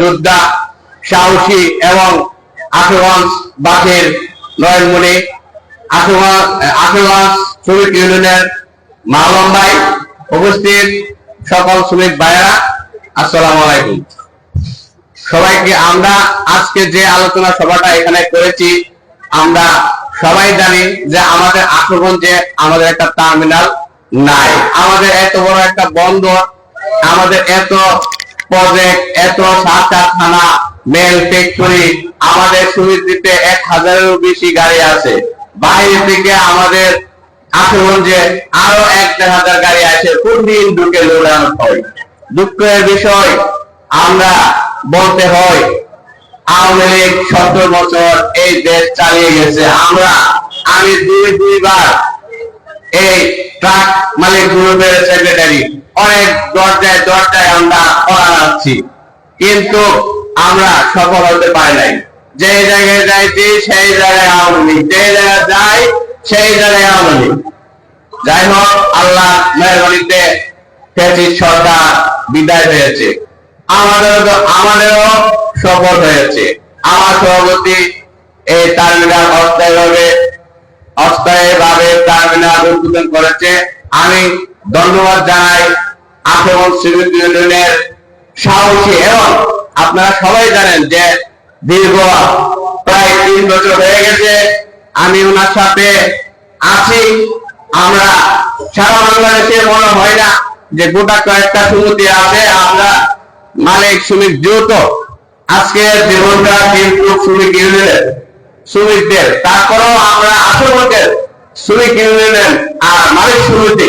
যোদ্ধা সাহসী এবং আশুগঞ্জ বাসের নয়নমণি আশুগঞ্জ আশুগঞ্জ শ্রমিক ইউনিয়নের মালম ভাই উপস্থিত, সকল শ্রমিক ভাইয়েরা, আসসালামু আলাইকুম। সবাইকে আমরা আজকে যে আলোচনা সভাটা এখানে করেছি, আমরা সবাই জানি যে আমাদের আশুগঞ্জে আমাদের একটা টার্মিনাল নাই। আমাদের এত বড় একটা বন্দর, আমাদের এত প্রজেক্ট এত মেল আমাদের এক হাজারেরও বেশি গাড়ি আছে। বাইরে থেকে আমাদের আরও এক দেড় হাজার গাড়ি আছে হয়। দুঃখের বিষয়, আমরা বলতে হয়, আওয়ামী লীগ সত্তর বছর এই দেশ চালিয়ে গেছে। আমরা, আমি দুই দুইবার এই ট্রাক মালিক গ্রুপের সেক্রেটারি অনেক দরজায় দরজায় আমরা করা যাচ্ছি কিন্তু আমরা সফল হতে পারি নাই। যে জায়গায় যাইছি সেই জায়গায় আওয়ামী যে জায়গায় যাই, সেই জায়গায় আওয়ামী যাই হোক, আল্লাহ মেহরবানিতে ফেসিস সরকার বিদায় হয়েছে। আমাদের আমাদেরও সফল হয়েছে। আমার সভাপতি এই টার্মিনাল অস্থায়ীভাবে অস্থায়ীভাবে টার্মিনাল উদ্বোধন করেছে। আমি ধন্যবাদ জানাই আক্রমণ সিভিল ইউনিয়নের সাহসী এবং আপনারা সবাই জানেন যে দীর্ঘ প্রায় তিন বছর হয়ে গেছে। আমি ওনার সাথে আছি। আমরা সারা বাংলাদেশে মনে হয় না যে গোটা কয়েকটা সমিতি আছে। আমরা মালিক শ্রমিক যৌথ আজকে জীবনটা কিন্তু শ্রমিক ইউনিয়নের শ্রমিকদের। তারপরেও আমরা আশেপাশের শ্রমিক ইউনিয়নের আর মালিক সমিতি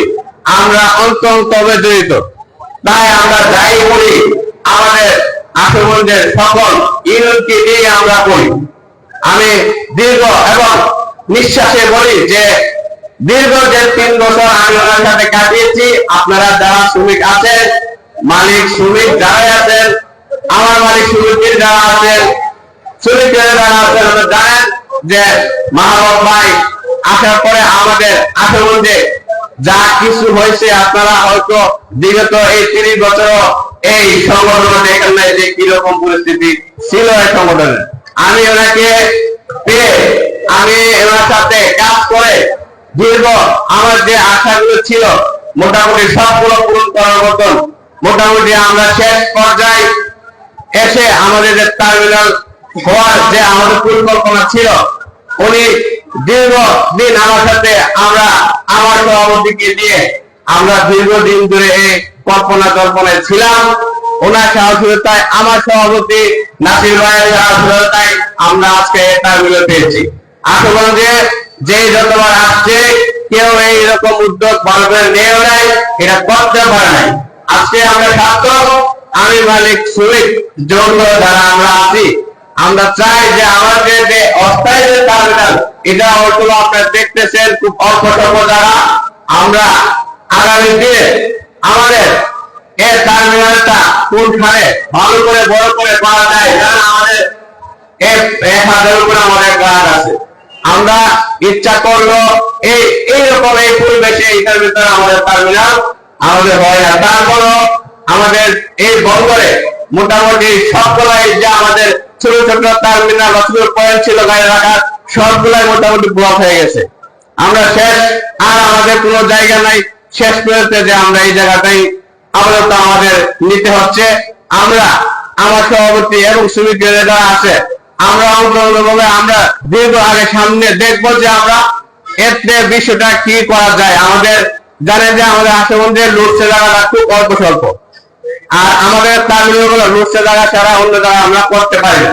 আমরা অন্তন্তভাবে জড়িত। তাই আমরা যাই করি আমাদের আশেপাশের সকল ইউনিয়নকে নিয়ে আমরা করি আমি দীর্ঘ এবং নিঃশ্বাসে বলি যে, দীর্ঘ যে তিন বছর আমি ওনার সাথে কাটিয়েছি, আপনারা যারা শ্রমিক আছেন, মালিক শ্রমিক যারাই আছেন, আমার মালিক শ্রমিকের যারা আছেন, শ্রমিকের যারা আছেন, আপনারা জানেন যে মাহবুব ভাই আসার পরে আমাদের আশেপাশে যা কিছু হয়েছে আপনারা হয়তো বিগত এই তিরিশ বছর এই সংগঠন দেখেন নাই যে কীরকম পরিস্থিতি ছিল এই সংগঠনের। আমি ওনাকে পেয়ে আমি ওনার সাথে কাজ করে দীর্ঘ আমার যে আশাগুলো ছিল, মোটামুটি সবগুলো পূরণ করার মতন, মোটামুটি আমরা শেষ পর্যায়ে এসে আমাদের যে টার্মিনাল হওয়ার যে আমাদের পরিকল্পনা ছিল উনি দীর্ঘ দিন আমার সাথে আমরা আমার সভাপতিকে আমরা দীর্ঘদিন ধরে কল্পনা কল্পনায় ছিলাম। ওনার সাহসিকতায়, আমার সভাপতি নাসির ভাইয়ের সাহসিকতায় আমরা আজকে টার্মিনাল পেয়েছি। আশুগঞ্জে যে যতবার আসছে, কেউ এইরকম উদ্যোগ ভালো করে নিয়েও নাই, এটা করতে পারে নাই। আজকে আমরা আমি মালিক শ্রমিক যৌথ যারা আমরা আছি। আমরা চাই যে আমাদের যে অস্থায়ী এটা হয়তো আপনারা দেখতেছেন, খুব অল্প স্বল্প দ্বারা আমরা আগামী দিনে আমাদের এই টার্মিনালটা কোনখানে ভালো করে, বড় করে করা যায় কারণ আমাদের এক হাজার আমাদের আছে। আমরা ইচ্ছা করল এই এই পরিবেশে এটার আমাদের আমাদের হয় আমাদের এই মোটামুটি সবগুলাই যে আমাদের ছোট ছোট টার্মিনাল ছিল গাড়ি রাখার সবগুলাই মোটামুটি ব্লক হয়ে গেছে। আমরা শেষ, আর আমাদের কোনো জায়গা নাই। শেষ পর্যন্ত যে আমরা এই জায়গাটাই আপাতত আমাদের নিতে হচ্ছে। আমরা, আমার সভাপতি এবং শ্রমিকের যারা আছে, আমরা অন্তর্গতভাবে আমরা দীর্ঘ আগে সামনে দেখব যে আমরা এতে বিষয়টা কি করা যায়। আমাদের জানেন যে আমাদের আশেপাশে লুটসে জায়গাটা খুব অল্প স্বল্প। আর আমাদের টার্মিনালগুলো লুটসে জায়গা ছাড়া অন্য জায়গা আমরা করতে পারি না।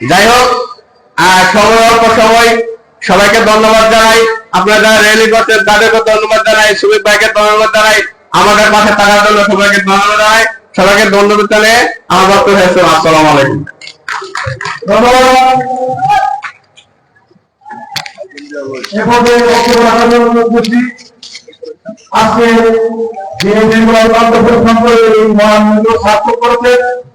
যাই হোক আর সময় অল্প সময় সবাইকে ধন্যবাদ জানাই। আপনারা র্যালি করছেন তাদেরকে ধন্যবাদ জানাই। সুমিত ভাইকে ধন্যবাদ জানাই। আমাদের পাশে থাকার জন্য সবাইকে ধন্যবাদ জানাই। সবাইকে ধন্যবাদ জানিয়ে আমার বক্তব্য শেষ। আসসালামু আলাইকুম। ধন্যবাদ। এভাবে বক্তব্য রাখার জন্য উপস্থিত আজকে যে নির্বাচন পরিশ্রম করে এই মহামূল্য সার্থক করেছে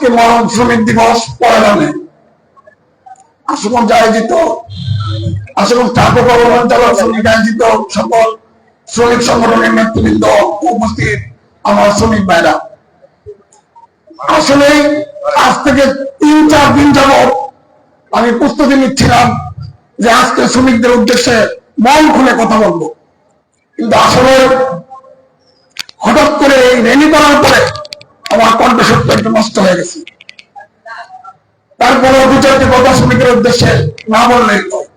আজকে মহান শ্রমিক দিবস পয়লা মে আশুগঞ্জ আয়োজিত ঠাকুর শ্রমিক আয়োজিত সকল শ্রমিক সংগঠনের নেতৃবৃন্দ উপস্থিত আমার শ্রমিক ভাইরা। আসলে আজ থেকে তিন চার দিন যাবৎ আমি প্রস্তুতি নিচ্ছিলাম যে আজকে শ্রমিকদের উদ্দেশ্যে মন খুলে কথা বলব। কিন্তু আসলে হঠাৎ করে এই রেলি করার পরে আমার কণ্ঠশক্তি একটু নষ্ট হয়ে গেছে। তারপরে দু চারটি কথা শ্রমিকের উদ্দেশ্যে না বললেই নয়।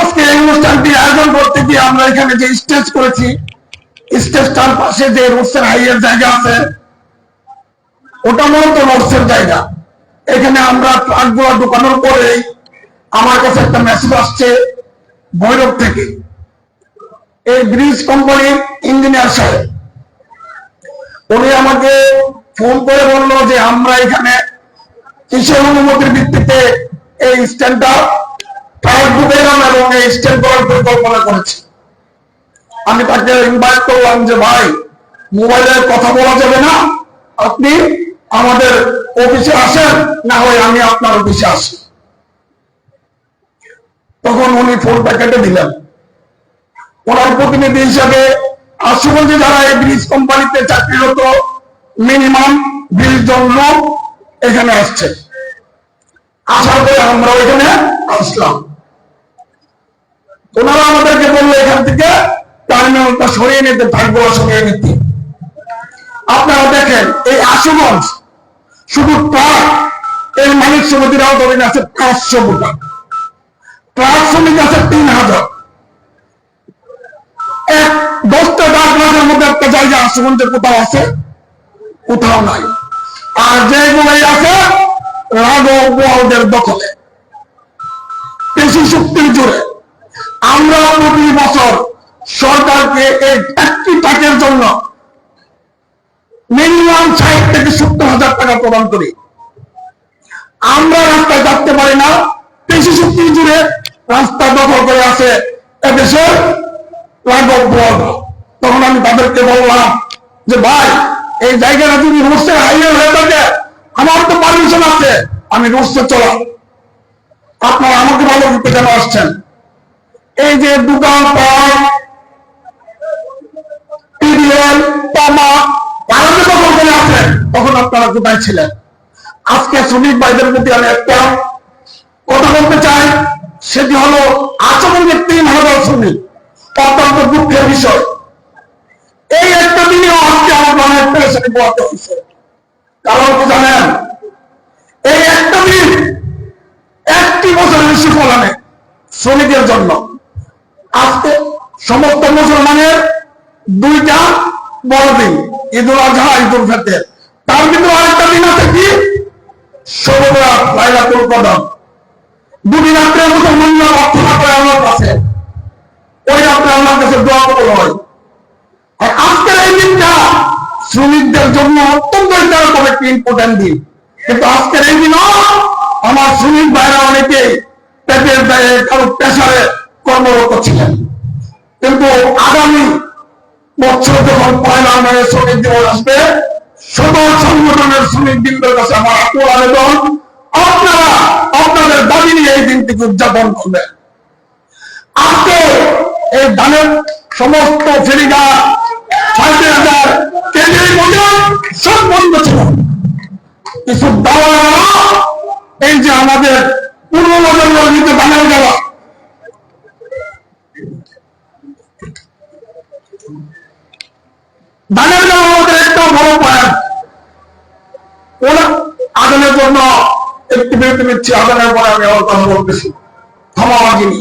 আজকে এই অনুষ্ঠানটি আয়োজন করতে গিয়ে আমরা এখানে যে স্টেজ করেছি স্টেজটার পাশে যে রোডসের হাইয়ের জায়গা আছে, ওটা মূলত রোডসের জায়গা। এখানে আমরা ট্রাকগুলো ঢুকানোর পরে আমার কাছে একটা মেসেজ আসছে ভৈরব থেকে। এই ব্রিজ কোম্পানির ইঞ্জিনিয়ার সাহেব। উনি আমাকে ফোন করে বলল যে, আমরা এখানে কিসের অনুমতির ভিত্তিতে এই স্ট্যান্ডটা এবং এই স্ট্যান্ড পরিকল্পনা করেছি। আমি তাকে ইনভাইট করলাম যে, ভাই মোবাইলে কথা বলা যাবে না। আপনি আমাদের অফিসে আসেন, না হয় আমি আপনার অফিসে আসি। তখন উনি ফোনটা কেটে দিলেন। ওনার প্রতিনিধি হিসাবে আশুগঞ্জে যারা এই ব্রিজ কোম্পানিতে চাকরিরত মিনিমাম বিশ জন লোক এখানে আসছে। আসার পরে আমরা এখানে আসলাম। ওনারা আমাদেরকে বলল এখান থেকে টার্মিনালটা সরিয়ে নিতে ভাগ্যগুলো সরিয়ে নিতে। আপনারা দেখেন, এই আশুগঞ্জ শুধু ট্রাক এই মালিক সমিতির আওতাধীন আছে পাঁচশো মোটা ট্রাক শ্রমিক আছে তিন হাজার। দশটা ডাক রাজার মধ্যে একটা জায়গা আশুগঞ্জে কোথাও আছে? কোথাও নাই। আর যেগুলোই আছে রাঘব দখলে। পেশি শক্তির জোরে। আমরা প্রতি বছর সরকারকে এই একটি টাকের জন্য মিনিমাম ষাট থেকে সত্তর হাজার টাকা প্রদান করি। আমরা রাস্তায় যাতে পারি না পেশি শক্তির জুড়ে রাস্তা দখল করে আছে এদেশের বোয়াল তখন আমি তাদেরকে বললাম যে, ভাই, এই জায়গাটা যদি রোডসের হাইওয়ে হয়ে থাকে, আমার তো পারমিশন আছে, আমি রোডসে চলাম আপনারা আমাকে ভালো করতে কেন আসছেন? এই যে দোকান পাট টিডিএল তামা, তারা যে তখন করে আছেন তখন আপনারা কোথায় ছিলেন? আজকে শ্রমিক ভাইদের প্রতি আমি একটা কথা বলতে চাই, সেটি হলো, আচরণের তিন হাজার শ্রমিক। অত্যন্ত দুঃখের বিষয়। এই একটা দিনেও আজকে আমার মনে পেরেশানি পোয়াতে হয়েছে। কারণ কি জানেন? এই একটা দিন একটি বছরের সুফল আনে শ্রমিকের জন্য। আজকে সমস্ত মুসলমানের দুইটা বড় দিন ঈদুল আজহা ঈদুল ফিতর। তার কিন্তু আরেকটা দিন আছে কি? সবরাত লাইলাতুল কদর। দুদিন রাত্রে মুসলমানরা অর্থনা করে আমার কাছে ওই রাত্রে আমার কাছে দোয়া কবুল হয় আর আজকের এই দিনটা শ্রমিকদের জন্য অত্যন্ত ইন্টারেস্ট একটি ইম্পর্টেন্ট দিন। কিন্তু আজকের এই দিন আমার শ্রমিক ভাইরা অনেকে পেটের দায়ে কারও পেশারে কর্মরত ছিলেন। কিন্তু আগামী বছর যখন পয়লা মে শ্রমিক দিবস আসবে সকল সংগঠনের শ্রমিক বৃন্দের কাছে আমার আকুল আবেদন, আপনারা আপনাদের দাবি নিয়ে এই দিনটিকে উদযাপন করবেন। আজকে এই ধানের সমস্ত ফেরিঘা ছয়টি হাজার কেন্দ্রীয় মজুর সব বন্ধ ছিল। কিছু দাওয়া এই যে আমাদের পূর্ব মজুর নিতে বানানো যাওয়া ধানের জন্য আমাদের একটা বড় পয়েন্ট ওরা আদানের জন্য একটি বিরতি নিচ্ছি আদানের পরে আমি আমার কথা বলতেছি। ক্ষমা মাগিনি